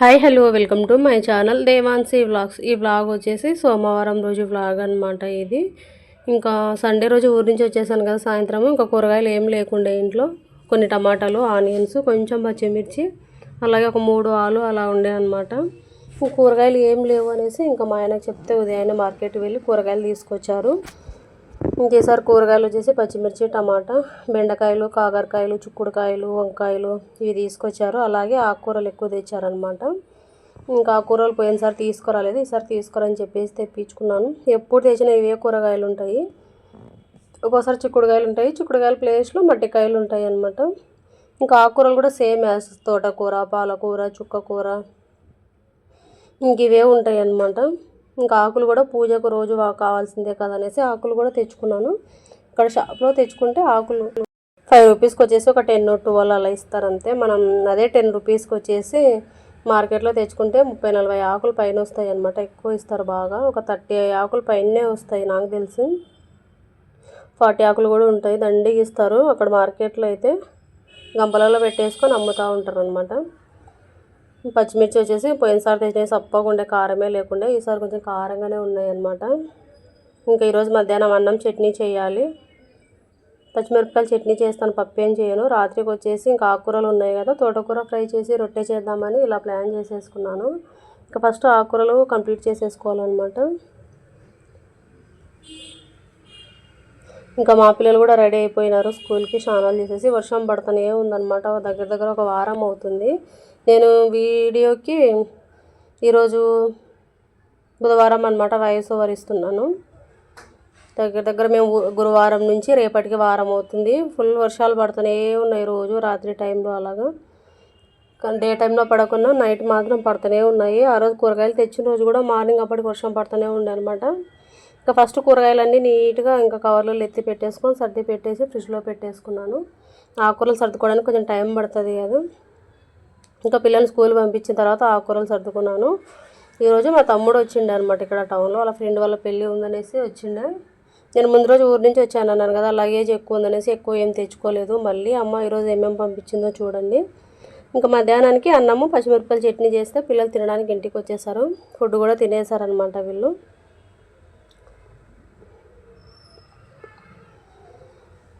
Hi hello welcome to my channel Devansi vlogs ఈ vlog వచ్చేసి సోమవారం రోజు వ్లాగ్ అనమాట ఇది. ఇంకా సండే రోజు ఊరి నుంచి వచ్చేసాను కదా సాయంత్రం. ఇంకా కూరగాయలు ఏం లేకుండే ఇంట్లో. కొన్ని టమాటాలు ఆనియన్స్ కొంచెం పచ్చిమిర్చి అలాగే ఒక మూడు ఆలు అలా ఉండే అనమాట కూరగాయలు ఏం లేవు అనేసి ఇంకా మా ఆయనకు చెప్తే ఉదయాన్నే మార్కెట్ వెళ్ళి కూరగాయలు తీసుకొచ్చారు. ఇంకేసారి కూరగాయలు వచ్చేసి పచ్చిమిర్చి టమాటా బెండకాయలు కాకరకాయలు చుక్కుడుకాయలు వంకాయలు ఇవి తీసుకొచ్చారు. అలాగే ఆకుకూరలు ఎక్కువ తెచ్చారనమాట ఇంకా ఆకుకూరలు పోయినసారి తీసుకురాలేదు. ఈసారి తీసుకురని చెప్పేసి తెప్పించుకున్నాను. ఎప్పుడు తెచ్చిన ఇవే కూరగాయలు ఉంటాయి. ఒక్కోసారి చిక్కుడుకాయలు ఉంటాయి. చిక్కుడుకాయల ప్లేస్లో మట్టికాయలు ఉంటాయి అనమాట ఇంకా ఆకుకూరలు కూడా సేమ్ యాస్ తోటకూర పాలకూర చుక్కకూర ఇంక ఇవే ఉంటాయి అన్నమాట ఇంకా ఆకులు కూడా పూజకు రోజు కావాల్సిందే కదా అనేసి ఆకులు కూడా తెచ్చుకున్నాను. ఇక్కడ షాప్లో తెచ్చుకుంటే ఆకులు ఫైవ్ రూపీస్కి వచ్చేసి ఒక టెన్ ట్వెల్వ్ అలా ఇస్తారు అంతే మనం అదే టెన్ రూపీస్కి వచ్చేసి మార్కెట్లో తెచ్చుకుంటే ముప్పై నలభై ఆకులు పైన వస్తాయి అనమాట ఎక్కువ ఇస్తారు బాగా. ఒక థర్టీ ఆకులు పైనే వస్తాయి నాకు తెలిసి. ఫార్టీ ఆకులు కూడా ఉంటాయి. దండికి ఇస్తారు. అక్కడ మార్కెట్లో అయితే గంపలలో పెట్టేసుకొని అమ్ముతూ ఉంటారు అనమాట పచ్చిమిర్చి వచ్చేసి పోయినసారి తెచ్చినవి సప్పగా ఉండే కారమే లేకుండా ఈసారి కొంచెం కారంగానే ఉన్నాయన్నమాట. ఇంకా ఈరోజు మధ్యాహ్నం అన్నం చట్నీ చేయాలి. పచ్చిమిరపకాయలు చట్నీ చేస్తాను పప్పు ఏం చేయను. రాత్రికి వచ్చేసి ఇంకా ఆకుకూరలు ఉన్నాయి కదా తోటకూర ఫ్రై చేసి రొట్టె చేద్దామని ఇలా ప్లాన్ చేసేసుకున్నాను. ఇంకా ఫస్ట్ ఆకుకూరలు కంప్లీట్ చేసేసుకోవాలన్నమాట. ఇంకా మా పిల్లలు కూడా రెడీ అయిపోయినారు స్కూల్కి స్నానాలు చేసేసి. వర్షం పడుతూనే ఉందన్నమాట. దగ్గర దగ్గర ఒక వారం అవుతుంది. నేను వీడియోకి ఈరోజు బుధవారం అనమాట వాయిస్ ఓవర్ ఇస్తున్నాను. దగ్గర దగ్గర మేము గురువారం నుంచి రేపటికి వారం అవుతుంది. ఫుల్ వర్షాలు పడుతూనే ఉన్నాయి రోజు రాత్రి టైంలో అలాగా. కానీ డే టైంలో పడకుండా నైట్ మాత్రం పడుతూనే ఉన్నాయి. ఆ రోజు కూరగాయలు తెచ్చిన రోజు కూడా మార్నింగ్ అప్పటికి వర్షం పడుతూనే ఉండే అనమాట ఇంకా ఫస్ట్ కూరగాయలన్నీ నీట్గా ఇంకా కవర్లలో ఎత్తి పెట్టేసుకొని సర్ది పెట్టేసి ఫ్రిడ్జ్లో పెట్టేసుకున్నాను. ఆకుకూరలు సర్దుకోవడానికి కొంచెం టైం పడుతుంది కదా. ఇంకా పిల్లల్ని స్కూల్ పంపించిన తర్వాత ఆకుకూరలు సర్దుకున్నాను. ఈరోజు మా తమ్ముడు వచ్చిండు అనమాట ఇక్కడ టౌన్లో వాళ్ళ ఫ్రెండ్ వాళ్ళ పెళ్ళి ఉందనేసి వచ్చిండే. నేను ముందు రోజు ఊరి నుంచి వచ్చాను అన్నాను కదా లగేజ్ ఎక్కువ ఉందనేసి ఎక్కువ ఏం తెచ్చుకోలేదు. మళ్ళీ అమ్మ ఈరోజు ఏమేమి పంపించిందో చూడండి. ఇంకా మధ్యాహ్నానికి అన్నము పచ్చిమిరపకాయలు చట్నీ చేస్తే పిల్లలు తినడానికి ఇంటికి వచ్చేసారు. ఫుడ్ కూడా తినేసారనమాట వీళ్ళు.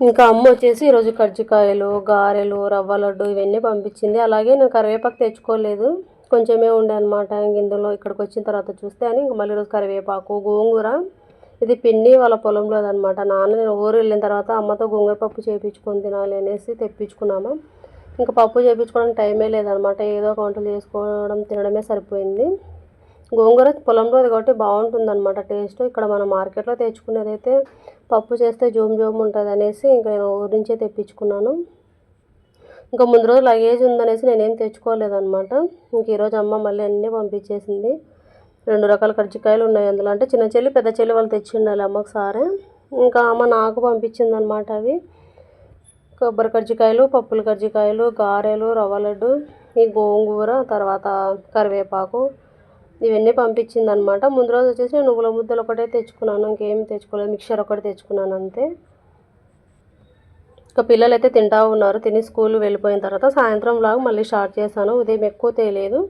ఇంకా అమ్మ వచ్చేసి ఈరోజు కజ్జికాయలు గారెలు రవ్వ లడ్డు ఇవన్నీ పంపించింది. అలాగే నేను కరివేపాకు తెచ్చుకోలేదు. కొంచెమే ఉండే అనమాట ఇందులో ఇక్కడికి వచ్చిన తర్వాత చూస్తే అని ఇంక మళ్ళీ రోజు కరివేపాకు గోంగూర. ఇది పిన్ని వాళ్ళ పొలంలో అనమాట నాన్న నేను ఊరు వెళ్ళిన తర్వాత అమ్మతో గోంగూర పప్పు చేయించుకొని తినాలి అనేసి తెప్పించుకున్నాము. ఇంకా పప్పు చేయించుకోవడానికి టైమే లేదనమాట ఏదో ఒక వంటలు చేసుకోవడం తినడమే సరిపోయింది. గోంగూర పొలంలో కాబట్టి బాగుంటుంది అనమాట టేస్ట్. ఇక్కడ మనం మార్కెట్లో తెచ్చుకునేది అయితే పప్పు చేస్తే జోమ్ జోమ్ ఉంటుంది అనేసి ఇంకా నేను ఊరి నుంచే తెప్పించుకున్నాను. ఇంకా ముందు రోజు లగేజ్ ఉందనేసి నేనేం తెచ్చుకోలేదనమాట ఇంక ఈరోజు అమ్మ మళ్ళీ అన్నీ పంపించేసింది. రెండు రకాల కజ్జికాయలు ఉన్నాయి అందులో. అంటే చిన్న చెల్లి పెద్ద చెల్లి వాళ్ళు తెచ్చిండాలి అమ్మకు సారే. ఇంకా అమ్మ నాకు పంపించిందనమాట అవి. కొబ్బరి కజ్జికాయలు పప్పుల కజ్జికాయలు గారెలు రవ్వ లడ్డు ఈ గోంగూర తర్వాత కరివేపాకు ఇవన్నీ పంపించింది అనమాట ముందు రోజు వచ్చేసి నువ్వుల ముద్దలు ఒకటే తెచ్చుకున్నాను. ఇంకేం తెచ్చుకోలేదు. మిక్చర్ ఒకటి తెచ్చుకున్నాను అంతే. ఇంకా పిల్లలు అయితే తింటా ఉన్నారు. తిని స్కూల్ వెళ్ళిపోయిన తర్వాత సాయంత్రం లాగా మళ్ళీ స్టార్ట్ చేశాను. ఉదయం ఎక్కువ తెలియదు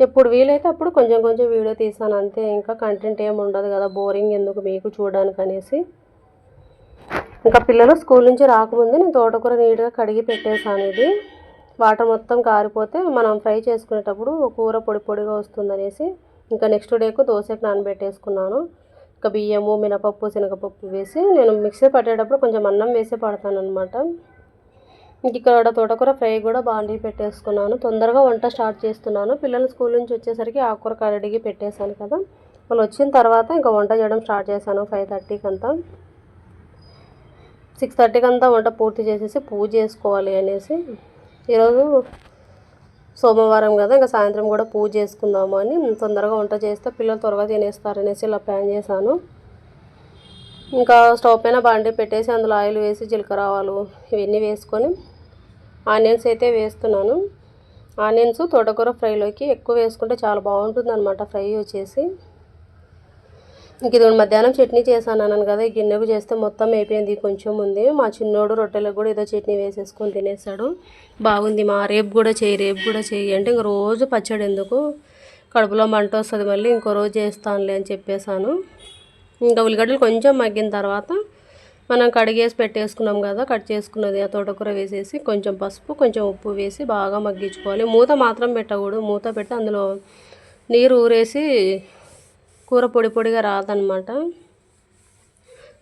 ఎప్పుడు వీలైతే అప్పుడు కొంచెం కొంచెం వీడియో తీసాను అంతే. ఇంకా కంటెంట్ ఏమి ఉండదు కదా. బోరింగ్ ఎందుకు మీకు చూడడానికి అనేసి. ఇంకా పిల్లలు స్కూల్ నుంచి రాకముందే నేను తోటకూర నీట్గా కడిగి పెట్టేశాను ఇది. వాటర్ మొత్తం కారిపోతే మనం ఫ్రై చేసుకునేటప్పుడు కూర పొడి పొడిగా వస్తుందనేసి ఇంకా నెక్స్ట్ డేకు దోశకు నానబెట్టేసుకున్నాను. ఇంకా బియ్యము మినపప్పు శనగపప్పు వేసి నేను మిక్సీ పట్టేటప్పుడు కొంచెం అన్నం వేసి పడతాను అనమాట ఇక్కడ తోటకూర ఫ్రై కూడా బాండీ పెట్టేసుకున్నాను. తొందరగా వంట స్టార్ట్ చేస్తున్నాను. పిల్లలు స్కూల్ నుంచి వచ్చేసరికి ఆకుకూర కడిగి పెట్టేశాను కదా. వాళ్ళు వచ్చిన తర్వాత ఇంకా వంట చేయడం స్టార్ట్ చేశాను ఫైవ్ థర్టీకి అంతా. సిక్స్ థర్టీకి అంతా వంట పూర్తి చేసేసి పూజ చేసుకోవాలి అనేసి ఈరోజు సోమవారం కదా ఇంకా సాయంత్రం కూడా పూజ చేసుకుందాము అని తొందరగా వంట చేస్తే పిల్లలు త్వరగా తినేస్తారనేసి ఇలా ప్లాన్ చేశాను. ఇంకా స్టవ్ పైన బాండి పెట్టేసి అందులో ఆయిల్ వేసి జీలకర్ర ఆవాలు ఇవన్నీ వేసుకొని ఆనియన్స్ అయితే వేస్తున్నాను. ఆనియన్స్ తోటకూర ఫ్రైలోకి ఎక్కువ వేసుకుంటే చాలా బాగుంటుంది అనమాట ఫ్రై వచ్చేసి. ఇంక ఇది మధ్యాహ్నం చట్నీ చేశాను అన్నాను కదా ఈ గిన్నెకు చేస్తే మొత్తం అయిపోయింది కొంచెం ఉంది. మా చిన్నోడు రొట్టెలకు కూడా ఏదో చట్నీ వేసేసుకొని తినేసాడు. బాగుంది మా రేపు కూడా చేయి రేపు కూడా చేయి అంటే ఇంక రోజు పచ్చడి ఎందుకు? కడుపులో మంట వస్తుంది మళ్ళీ ఇంకో రోజు చేస్తానులే అని చెప్పేశాను. ఇంకా ఉల్లిగడ్డలు కొంచెం మగ్గిన తర్వాత మనం కడిగేసి పెట్టేసుకున్నాం కదా కట్ చేసుకున్నది ఆ తోటకూర వేసేసి కొంచెం పసుపు కొంచెం ఉప్పు వేసి బాగా మగ్గించుకోవాలి. మూత మాత్రం పెట్టకూడదు మూత పెట్టి అందులో నీరు ఊరేసి కూర పొడి పొడిగా రాదనమాట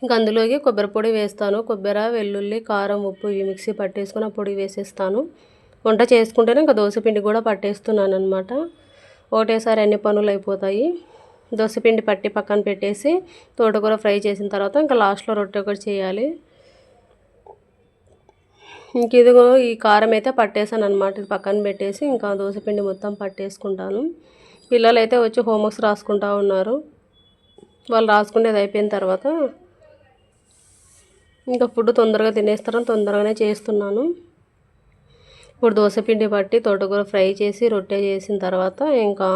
ఇంకా అందులోకి కొబ్బరి పొడి వేస్తాను. కొబ్బరి వెల్లుల్లి కారం ఉప్పు ఇవి మిక్సీ పట్టేసుకుని ఆ పొడి వేసేస్తాను. వంట చేసుకుంటేనే ఇంకా దోశపిండి కూడా పట్టేస్తున్నాను అనమాట ఒకటేసారి అన్ని పనులు అయిపోతాయి. దోశపిండి పట్టి పక్కన పెట్టేసి తోటకూర ఫ్రై చేసిన తర్వాత ఇంకా లాస్ట్లో రొట్టె ఒకటి చేయాలి. ఇంక ఇదిగో ఈ కారం అయితే పట్టేసాను అనమాట ఇది పక్కన పెట్టేసి ఇంకా దోశపిండి మొత్తం పట్టేసుకుంటాను. పిల్లలు అయితే వచ్చి హోంవర్క్స్ రాసుకుంటా ఉన్నారు. వాళ్ళు రాసుకునేది అయిపోయిన తర్వాత ఇంకా ఫుడ్ తొందరగా తినేస్తారని తొందరగానే చేస్తున్నాను. ఇప్పుడు దోశపిండి పట్టి తోటకూర ఫ్రై చేసి రొట్టె చేసిన తర్వాత ఇంకా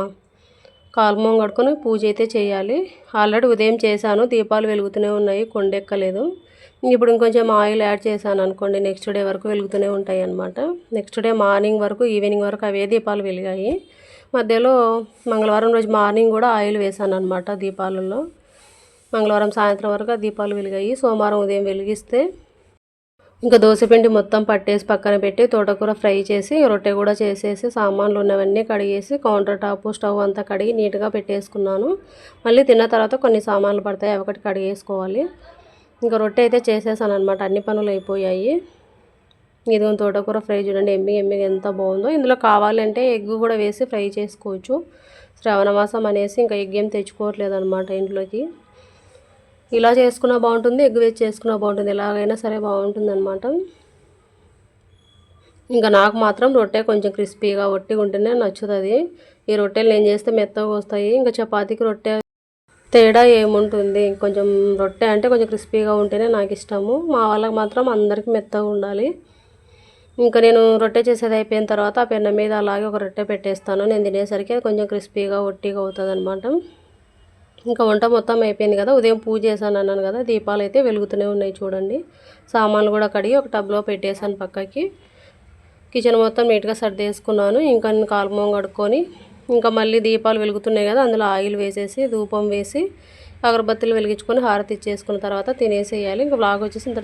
కాల్మోం కడుకొని పూజ అయితే చేయాలి. ఆల్రెడీ ఉదయం చేశాను దీపాలు వెలుగుతూనే ఉన్నాయి కొండెక్కలేదు. ఇప్పుడు ఇంకొంచెం ఆయిల్ యాడ్ చేశాను అనుకోండి నెక్స్ట్ డే వరకు వెలుగుతూనే ఉంటాయి అన్నమాట. నెక్స్ట్ డే మార్నింగ్ వరకు ఈవినింగ్ వరకు అవే దీపాలు వెలిగాయి. మధ్యలో మంగళవారం రోజు మార్నింగ్ కూడా ఆయిల్ వేసాను అనమాట దీపాలలో. మంగళవారం సాయంత్రం వరకు దీపాలు వెలిగాయి. సోమవారం ఉదయం వెలిగిస్తే ఇంకా దోశపిండి మొత్తం పట్టేసి పక్కన పెట్టి తోటకూర ఫ్రై చేసి రొట్టె కూడా చేసేసి సామాన్లు ఉన్నవన్నీ కడిగేసి కౌంటర్ టాప్ స్టవ్ అంతా కడిగి నీట్గా పెట్టేసుకున్నాను. మళ్ళీ తిన్న తర్వాత కొన్ని సామాన్లు పడతాయి అవి ఒకటి కడిగేసుకోవాలి. ఇంకా రొట్టె అయితే చేసేసాను అనమాట అన్ని పనులు అయిపోయాయి. ఇది తోటకూర ఫ్రై చూడండి ఎమ్మి ఎమ్మి ఎంత బాగుందో. ఇందులో కావాలంటే ఎగ్ కూడా వేసి ఫ్రై చేసుకోవచ్చు. శ్రవణమాసం అనేసి ఇంకా ఎగ్ ఏం తెచ్చుకోవట్లేదు అనమాట ఇంట్లోకి. ఇలా చేసుకున్నా బాగుంటుంది ఎగ్ వేసి చేసుకున్నా బాగుంటుంది. ఎలాగైనా సరే బాగుంటుంది అనమాట ఇంకా నాకు మాత్రం రొట్టె కొంచెం క్రిస్పీగా ఒట్టిగా ఉంటేనే నచ్చుతుంది. ఈ రొట్టెలు నేను చేస్తే మెత్తగా వస్తాయి. ఇంకా చపాతీకి రొట్టె తేడా ఏముంటుంది? కొంచెం రొట్టె అంటే కొంచెం క్రిస్పీగా ఉంటేనే నాకు ఇష్టము. మా వాళ్ళకి మాత్రం అందరికీ మెత్తగా ఉండాలి. ఇంకా నేను రొట్టె చేసేది అయిపోయిన తర్వాత ఆ పెన్న మీద అలాగే ఒక రొట్టె పెట్టేస్తాను. నేను తినేసరికి కొంచెం క్రిస్పీగా ఒట్టిగా అవుతుంది అనమాట ఇంకా వంట మొత్తం అయిపోయింది కదా ఉదయం పూజ చేశాను అన్నాను కదా దీపాలు అయితే వెలుగుతూనే ఉన్నాయి చూడండి. సామాన్లు కూడా కడిగి ఒక టబ్లో పెట్టేశాను పక్కకి. కిచెన్ మొత్తం నీట్గా సర్దేసుకున్నాను. ఇంకా కాల్మోం కడుక్కొని ఇంకా మళ్ళీ దీపాలు వెలుగుతున్నాయి కదా అందులో ఆయిల్ వేసేసి ధూపం వేసి అగరబత్తులు వెలిగించుకొని హారతి ఇచ్చేసుకున్న తర్వాత తినేసేయాలి. ఇంకా బ్లాగ్ వచ్చేసి ఇంత